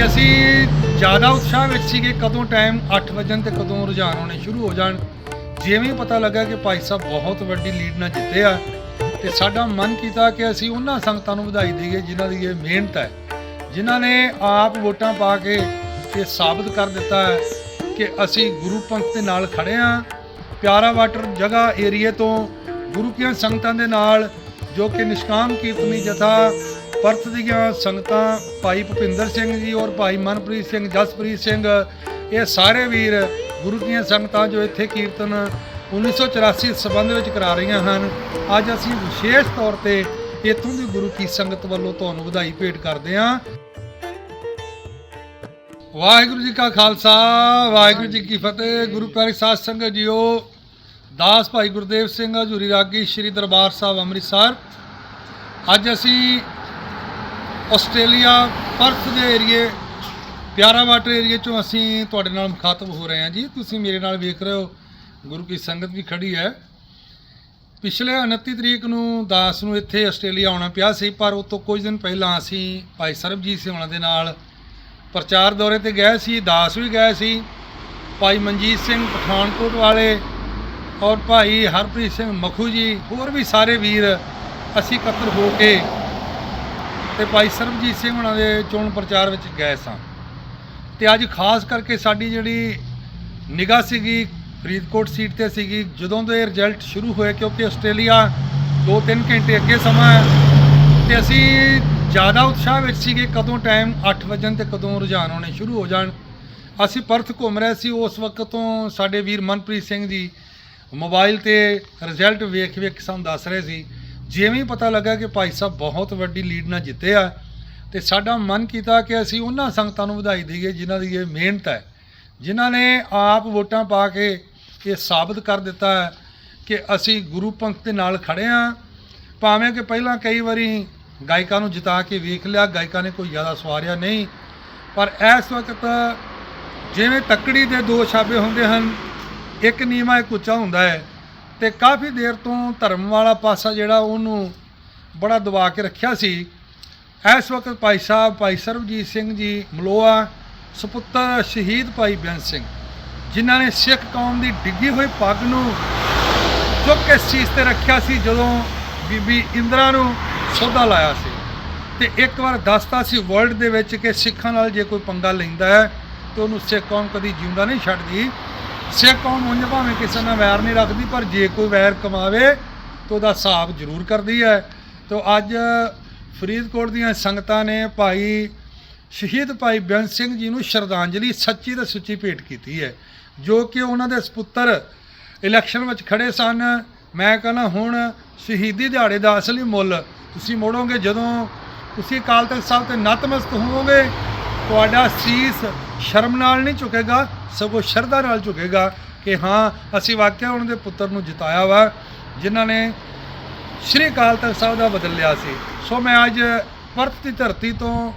ਤੇ ਅਸੀਂ ਜ਼ਿਆਦਾ ਉਤਸ਼ਾਹ ਵਿੱਚ ਸੀਗੇ ਕਦੋਂ ਟਾਈਮ 8 ਵਜਣ ਤੇ ਕਦੋਂ ਰੁਝਾਨ ਹੋਣੇ ਸ਼ੁਰੂ ਹੋ ਜਾਣ। ਜਿਵੇਂ ਪਤਾ ਲੱਗਾ ਕਿ ਭਾਈ ਸਾਹਿਬ ਬਹੁਤ ਵੱਡੀ ਲੀਡ ਨਾਲ ਜਿੱਤੇ ਆ ਤੇ ਸਾਡਾ ਮਨ ਕੀਤਾ ਕਿ ਅਸੀਂ ਉਹਨਾਂ ਸੰਗਤਾਂ ਨੂੰ ਵਧਾਈ ਦਈਏ ਜਿਨ੍ਹਾਂ ਦੀ ਇਹ ਮਿਹਨਤ ਹੈ, ਜਿਨ੍ਹਾਂ ਨੇ ਆਪ ਵੋਟਾਂ ਪਾ ਕੇ ਇਹ ਸਾਬਤ ਕਰ ਦਿੱਤਾ ਹੈ ਕਿ ਅਸੀਂ ਗੁਰੂ ਪੰਥ ਦੇ ਨਾਲ ਖੜੇ ਆ ਪਿਆਰਾ ਵਾਟਰ ਜਗ੍ਹਾ ਏਰੀਏ ਤੋਂ ਗੁਰੂ ਕੀਆਂ ਸੰਗਤਾਂ ਦੇ ਨਾਲ ਜੋ ਕਿ ਨਿਸ਼ਕਾਮ ਕੀਰਤਨੀ ਜਥਾ ਪਰਤ ਦੀਆਂ ਸੰਗਤਾਂ ਭਾਈ ਭੁਪਿੰਦਰ ਸਿੰਘ ਜੀ ਔਰ ਭਾਈ ਮਨਪ੍ਰੀਤ ਸਿੰਘ, ਜਸਪ੍ਰੀਤ ਸਿੰਘ, ਇਹ ਸਾਰੇ ਵੀਰ ਗੁਰੂ ਦੀਆਂ ਸੰਗਤਾਂ ਜੋ ਇੱਥੇ ਕੀਰਤਨ 1984 ਸੰਬੰਧ ਵਿੱਚ ਕਰਾ ਰਹੀਆਂ ਹਨ। ਅੱਜ ਅਸੀਂ ਵਿਸ਼ੇਸ਼ ਤੌਰ ਤੇ ਇੱਥੋਂ ਦੀ ਗੁਰੂ ਕੀ ਸੰਗਤ ਵੱਲੋਂ ਤੁਹਾਨੂੰ ਵਧਾਈ ਭੇਟ ਕਰਦੇ ਹਾਂ। ਵਾਹਿਗੁਰੂ ਜੀ ਕਾ ਖਾਲਸਾ, ਵਾਹਿਗੁਰੂ ਜੀ ਕੀ ਫਤਿਹ। ਗੁਰੂ ਪਿਆਰੀ ਸਾਧ ਸੰਗਤ ਜੀਓ, ਦਾਸ ਭਾਈ ਗੁਰਦੇਵ ਸਿੰਘ ਹਜ਼ੂਰੀ ਰਾਗੀ ਸ੍ਰੀ ਦਰਬਾਰ ਸਾਹਿਬ ਅੰਮ੍ਰਿਤਸਰ। ਅੱਜ ਅਸੀਂ ਆਸਟ੍ਰੇਲੀਆ ਪਰਥ ਦੇ ਏਰੀਏ, ਪਿਆਰਾ ਵਾਟਰ ਏਰੀਏ ਚੋਂ ਅਸੀਂ ਤੁਹਾਡੇ ਨਾਲ ਮੁਖਾਤਬ ਹੋ ਰਹੇ ਹਾਂ ਜੀ। ਤੁਸੀਂ ਮੇਰੇ ਨਾਲ ਵੇਖ ਰਹੇ ਹੋ, ਗੁਰੂ ਕੀ ਸੰਗਤ ਵੀ ਖੜੀ ਹੈ। ਪਿਛਲੇ 29 ਤਰੀਕ ਨੂੰ ਦਾਸ ਨੂੰ ਇੱਥੇ ਆਸਟ੍ਰੇਲੀਆ ਆਉਣਾ ਪਿਆ ਸੀ, ਪਰ ਉਹ ਤੋਂ ਕੁਝ ਦਿਨ ਪਹਿਲਾਂ ਅਸੀਂ ਭਾਈ ਸਰਬਜੀਤ ਸਿੰਘ ਉਹਨਾਂ ਦੇ ਨਾਲ ਪ੍ਰਚਾਰ ਦੌਰੇ ਤੇ ਗਏ ਸੀ, ਦਾਸ ਵੀ ਗਏ ਸੀ। ਭਾਈ ਮਨਜੀਤ ਸਿੰਘ ਪਠਾਨਕੋਟ ਵਾਲੇ ਔਰ ਭਾਈ ਹਰਪ੍ਰੀਤ ਸਿੰਘ ਮਖੂ ਜੀ, ਹੋਰ ਵੀ ਸਾਰੇ ਵੀਰ ਅਸੀਂ ਇਕੱਤਰ ਹੋ ਕੇ ਤੇ ਭਾਈ ਸਰਬਜੀਤ ਸਿੰਘ ਉਹਨਾਂ ਦੇ ਚੋਣ ਪ੍ਰਚਾਰ ਵਿੱਚ ਗਏ ਸਾਂ। ਤੇ ਅੱਜ ਖਾਸ ਕਰਕੇ ਸਾਡੀ ਜਿਹੜੀ ਨਿਗਾਹ ਸੀਗੀ, ਫਰੀਦਕੋਟ ਸੀਟ ਤੇ ਸੀਗੀ, ਜਦੋਂ ਦੇ ਰਿਜ਼ਲਟ ਸ਼ੁਰੂ ਹੋਏ, ਕਿਉਂਕਿ ਆਸਟ੍ਰੇਲੀਆ 2-3 ਘੰਟੇ ਅੱਗੇ ਸਮਾਂ ਹੈ, ਤੇ ਅਸੀਂ ਜ਼ਿਆਦਾ ਉਤਸ਼ਾਹ ਵਿੱਚ ਸੀਗੇ ਕਦੋਂ ਟਾਈਮ 8 ਵਜਣ ਤੇ ਕਦੋਂ ਰੁਝਾਨ ਹੋਣੇ ਸ਼ੁਰੂ ਹੋ ਜਾਣ। ਅਸੀਂ ਪਰਥ ਘੁੰਮ ਰਹੇ ਸੀ, ਉਸ ਵਕਤ ਤੋਂ ਸਾਡੇ ਵੀਰ ਮਨਪ੍ਰੀਤ ਸਿੰਘ ਜੀ ਮੋਬਾਈਲ ਤੇ ਰਿਜ਼ਲਟ ਵੇਖ ਵੇਖ ਸਾਨੂੰ ਦੱਸ ਰਹੇ ਸੀ ਜਿਵੇਂ ਪਤਾ ਲੱਗਾ ਕਿ ਭਾਈ ਸਾਹਿਬ ਬਹੁਤ ਵੱਡੀ ਲੀਡ ਨਾਲ ਜਿੱਤੇ ਆ, ਤੇ ਸਾਡਾ ਮਨ ਕੀਤਾ ਕਿ ਅਸੀਂ ਉਹਨਾਂ ਸੰਗਤਾਂ ਨੂੰ ਵਧਾਈ ਦਈਏ ਜਿਨ੍ਹਾਂ ਦੀ ਇਹ ਮਿਹਨਤ ਹੈ, ਜਿਨ੍ਹਾਂ ਨੇ ਆਪ ਵੋਟਾਂ ਪਾ ਕੇ ਇਹ ਸਾਬਤ ਕਰ ਦਿੱਤਾ ਹੈ ਕਿ ਅਸੀਂ ਗੁਰੂ ਪੰਥ ਦੇ ਨਾਲ ਖੜੇ ਆ ਭਾਵੇਂ ਕਿ ਪਹਿਲਾਂ ਕਈ ਵਾਰੀ ਗਾਇਕਾਂ ਨੂੰ ਜਿਤਾ ਕੇ ਵੇਖ ਲਿਆ, ਗਾਇਕਾਂ ਨੇ ਕੋਈ ਜ਼ਿਆਦਾ ਸਵਾਰਿਆ ਨਹੀਂ, ਪਰ ਇਸ ਵਕਤ ਜਿਵੇਂ ਤੱਕੜੀ ਦੇ ਦੋ ਛਾਬੇ ਹੁੰਦੇ ਹਨ, ਇੱਕ ਨੀਵਾ, ਇੱਕ ਉੱਚਾ ਹੁੰਦਾ ਹੈ। ਤੇ ਕਾਫੀ ਦੇਰ ਤੋਂ ਧਰਮ ਵਾਲਾ ਪਾਸਾ ਜਿਹੜਾ ਉਹਨੂੰ ਬੜਾ ਦਬਾ ਕੇ ਰੱਖਿਆ ਸੀ। ਇਸ ਵਕਤ ਭਾਈ ਸਾਹਿਬ, ਭਾਈ ਸਰਬਜੀਤ ਸਿੰਘ ਜੀ, ਮਲੋਆ, ਸੁਪੁੱਤਰ ਸ਼ਹੀਦ ਭਾਈ ਬੇਅੰਤ ਸਿੰਘ, ਜਿਨ੍ਹਾਂ ਨੇ ਸਿੱਖ ਕੌਮ ਦੀ ਡਿੱਗੀ ਹੋਈ ਪੱਗ ਨੂੰ ਚੁੱਕ ਕੇ ਸੀਸ ਤੇ ਰੱਖਿਆ ਸੀ ਜਦੋਂ ਬੀਬੀ ਇੰਦਰਾ ਨੂੰ ਸੋਧਾ ਲਾਇਆ ਸੀ। ਤੇ ਇੱਕ ਵਾਰ ਦੱਸਤਾ ਸੀ ਵਰਲਡ ਦੇ ਵਿੱਚ ਕਿ ਸਿੱਖਾਂ ਨਾਲ ਜੇ ਕੋਈ ਪੰਗਾ ਲੈਂਦਾ ਹੈ, ਤੇ ਉਹਨੂੰ ਸਿੱਖ ਕੌਮ ਕਦੀ ਜਿਉਂਦਾ ਨਹੀਂ ਛੱਡਦੀ। ਸਿੱਖ ਕੌਮ ਉਂਝ ਭਾਵੇਂ ਕਿਸੇ ਨਾਲ ਵੈਰ ਨਹੀਂ ਰੱਖਦੀ, ਪਰ ਜੇ ਕੋਈ ਵੈਰ ਕਮਾਵੇ ਤਾਂ ਉਹਦਾ ਹਿਸਾਬ ਜ਼ਰੂਰ ਕਰਦੀ ਹੈ। ਤੇ ਅੱਜ ਫਰੀਦਕੋਟ ਦੀਆਂ ਸੰਗਤਾਂ ਨੇ ਭਾਈ ਸ਼ਹੀਦ ਭਾਈ ਬੇਅੰਤ ਸਿੰਘ ਜੀ ਨੂੰ ਸ਼ਰਧਾਂਜਲੀ ਸੱਚੀ ਤੇ ਸੁੱਚੀ ਭੇਟ ਕੀਤੀ ਹੈ, ਜੋ ਕਿ ਉਹਨਾਂ ਦੇ ਸੁਪੁੱਤਰ ਇਲੈਕਸ਼ਨ ਵਿੱਚ ਖੜੇ ਸਨ। ਮੈਂ ਕਹਿੰਦਾ ਹੁਣ ਸ਼ਹੀਦੀ ਦਿਹਾੜੇ ਦਾ ਅਸਲੀ ਮੁੱਲ ਤੁਸੀਂ ਮੋੜੋਗੇ, ਜਦੋਂ ਤੁਸੀਂ ਅਕਾਲ ਤਖਤ ਸਾਹਿਬ ਤੇ ਨਤਮਸਤ ਹੋਵੋਗੇ ਤੁਹਾਡਾ ਸੀਸ ਸ਼ਰਮ ਨਾਲ ਨਹੀਂ ਝੁਕੇਗਾ, ਸਗੋਂ ਸ਼ਰਧਾ ਨਾਲ ਝੁਕੇਗਾ ਕਿ ਹਾਂ, ਅਸੀਂ ਵਾਕਿਆ ਉਹਨਾਂ ਦੇ ਪੁੱਤਰ ਨੂੰ ਜਿਤਾਇਆ ਵਾ, ਜਿਨ੍ਹਾਂ ਨੇ ਸ਼੍ਰੀ ਅਕਾਲ ਤਖਤ ਸਾਹਿਬ ਦਾ ਬਦਲ ਲਿਆ ਸੀ। ਸੋ ਮੈਂ ਅੱਜ ਪਰਤ ਦੀ ਧਰਤੀ ਤੋਂ,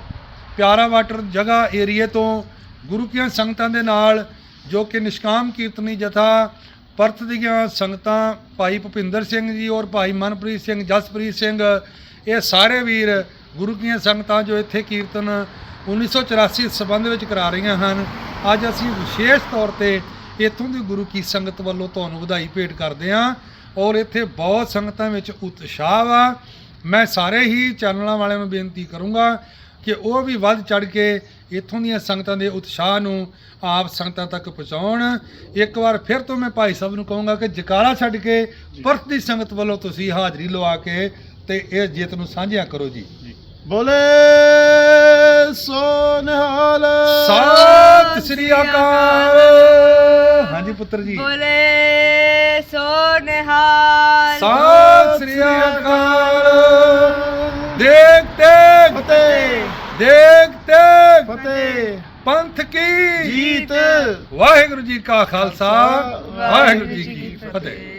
ਪਿਆਰਾ ਵਾਟਰ ਜਗ੍ਹਾ ਏਰੀਏ ਤੋਂ, ਗੁਰੂ ਕੀਆਂ ਸੰਗਤਾਂ ਦੇ ਨਾਲ, ਜੋ ਕਿ ਨਿਸ਼ਕਾਮ ਕੀਰਤਨੀ ਜਥਾ, ਪਰਤ ਦੀਆਂ ਸੰਗਤਾਂ, ਭਾਈ ਭੁਪਿੰਦਰ ਸਿੰਘ ਜੀ ਔਰ ਭਾਈ ਮਨਪ੍ਰੀਤ ਸਿੰਘ, ਜਸਪ੍ਰੀਤ ਸਿੰਘ, ਇਹ ਸਾਰੇ ਵੀਰ ਗੁਰੂ ਕੀਆਂ ਸੰਗਤਾਂ ਜੋ ਇੱਥੇ ਕੀਰਤਨ 1984 ਸਬੰਧ ਵਿੱਚ ਕਰਾ ਰਹੀਆਂ ਹਨ। ਅੱਜ ਅਸੀਂ ਵਿਸ਼ੇਸ਼ ਤੌਰ ਤੇ ਇੱਥੋਂ ਦੀ ਗੁਰੂ ਕੀ ਸੰਗਤ ਵੱਲੋਂ ਤੁਹਾਨੂੰ ਵਧਾਈ ਭੇਟ ਕਰਦੇ ਹਾਂ ਔਰ ਇੱਥੇ ਬਹੁਤ ਸੰਗਤਾਂ ਵਿੱਚ ਉਤਸ਼ਾਹ ਵਾ ਮੈਂ ਸਾਰੇ ਹੀ ਚੈਨਲਾਂ ਵਾਲਿਆਂ ਨੂੰ ਬੇਨਤੀ ਕਰੂੰਗਾ ਕਿ ਉਹ ਵੀ ਵੱਧ ਚੜ ਕੇ ਇੱਥੋਂ ਦੀਆਂ ਸੰਗਤਾਂ ਦੇ ਉਤਸ਼ਾਹ ਨੂੰ ਆਪ ਸੰਗਤਾਂ ਤੱਕ ਪਹੁੰਚਾਉਣ। ਇੱਕ ਵਾਰ ਫਿਰ ਤੋਂ ਮੈਂ ਭਾਈ ਸਾਹਿਬ ਨੂੰ ਕਹੂੰਗਾ ਕਿ ਜਕਾਰਾ ਛੱਡ ਕੇ ਪਰਤ ਦੀ ਸੰਗਤ ਵੱਲੋਂ ਤੁਸੀਂ ਹਾਜ਼ਰੀ ਲਵਾ ਕੇ ਤੇ ਇਹ ਜਿੱਤ ਨੂੰ ਸਾਂਝਿਆ ਕਰੋ ਜੀ। ਬੋਲੇ! ਸੋਨਹਾਲ ਸਤਿ ਸ੍ਰੀ ਅਕਾਲ। ਹਾਂਜੀ ਪੁੱਤਰ ਜੀ। ਬੋਲੇ ਸੋ ਨਿਹਾਲ ਸਤਿ ਸ੍ਰੀ ਅਕਾਲ। ਦੇਖ ਦੇਖ ਫਤਿਹ। ਦੇਖ ਦੇਖ ਫਤਿਹ। ਪੰਥ ਕੀ ਜੀਤ। ਵਾਹਿਗੁਰੂ ਜੀ ਕਾ ਖਾਲਸਾ। ਵਾਹਿਗੁਰੂ ਜੀ ਕੀ ਫਤਿਹ।